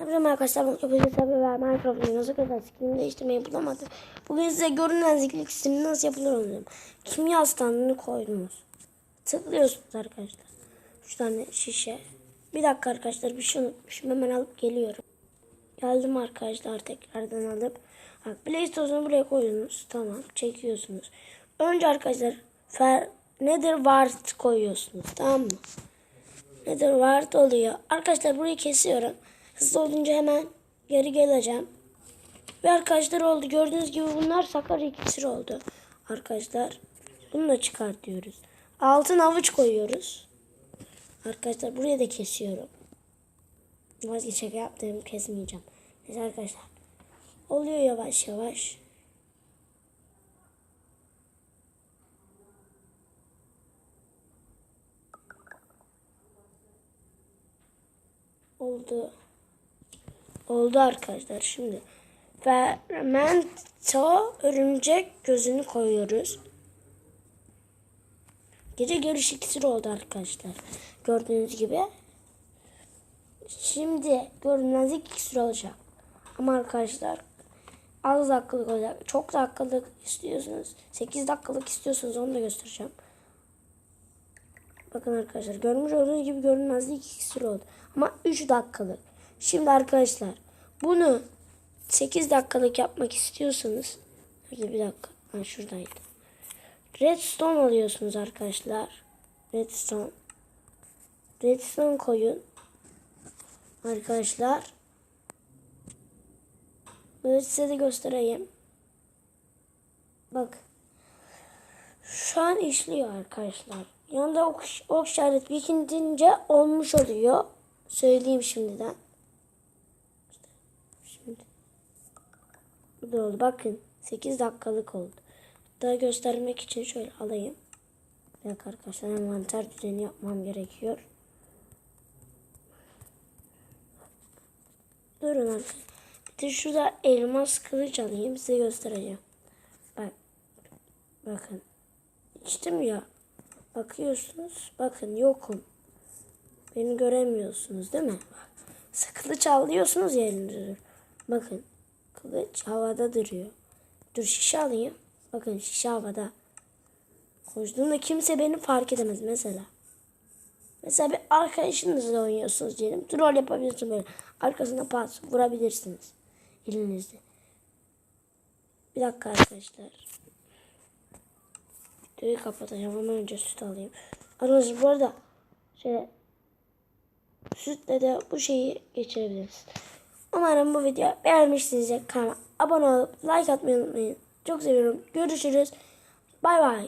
Hepinize arkadaşlar ben Köpek tabi ve Minecraft'ın nasıl kadar skinimi değiştirmeyi bulamadım. Bugün size görünen zikirlik sistemi nasıl yapılır onu. Kimya standını koydunuz. Tıklıyorsunuz arkadaşlar. Üç tane şişe. Bir dakika arkadaşlar bir şey unutmuşum hemen alıp geliyorum. Geldim arkadaşlar tekrardan alıp. Bak PlayStation'u buraya koydunuz. Tamam çekiyorsunuz. Önce arkadaşlar fer, nedir wart koyuyorsunuz tamam mı? Nedir wart oluyor. Arkadaşlar burayı kesiyorum. Hızlı olunca hemen geri geleceğim. Ve arkadaşlar oldu. Gördüğünüz gibi bunlar sakar iksir oldu. Arkadaşlar bunu da çıkartıyoruz. Altın avuç koyuyoruz. Arkadaşlar buraya da kesiyorum. Vazgeç şaka yaptım kesmeyeceğim. Neyse arkadaşlar. Oluyor yavaş yavaş. Oldu. Oldu arkadaşlar şimdi. Fermento örümcek gözünü koyuyoruz. Gece görüş iksiri oldu arkadaşlar. Gördüğünüz gibi. Şimdi görünmezlik iksir olacak. Ama arkadaşlar az dakikalık olacak. Çok dakikalık istiyorsunuz. 8 dakikalık istiyorsanız onu da göstereceğim. Bakın arkadaşlar görmüş olduğunuz gibi görünmezlik iksir oldu. Ama 3 dakikalık. Şimdi arkadaşlar bunu 8 dakikalık yapmak istiyorsanız Nerede bir dakika. Ha şuradaydı. Redstone alıyorsunuz arkadaşlar. Redstone. Redstone koyun. Arkadaşlar. Böyle size de göstereyim. Bak. Şu an işliyor arkadaşlar. Yanında ok, ok işareti bikince olmuş oluyor. Söyleyeyim şimdiden. Şimdi. Oldu. Bakın. 8 dakikalık oldu. Daha göstermek için şöyle alayım. Dakika arkadaşlar envanter düzeni yapmam gerekiyor. Durun arkadaşlar. Bir de şurada elmas kılıç alayım size göstereceğim. Bak. Bakın. İçtim ya. Bakıyorsunuz. Bakın yokum. Beni göremiyorsunuz değil mi? Bak. Kılıç alıyorsunuz ya elinizde. Bakın. Kılıç havada duruyor. Dur şişe alayım. Bakın şişe havada. Koştuğumda kimse beni fark edemez mesela. Mesela bir arkadaşınızla oynuyorsunuz diyelim. Troll yapabilirsiniz böyle. Arkasına pas vurabilirsiniz. Elinizde. Bir dakika arkadaşlar. Videoyu kapatacağım ama önce süt alayım. Arkadaşlar bu arada şöyle sütle de bu şeyi geçirebiliriz. Umarım bu video beğenmişsinizdir. Kanalıma abone olup like atmayı unutmayın. Çok seviyorum. Görüşürüz. Bay bay.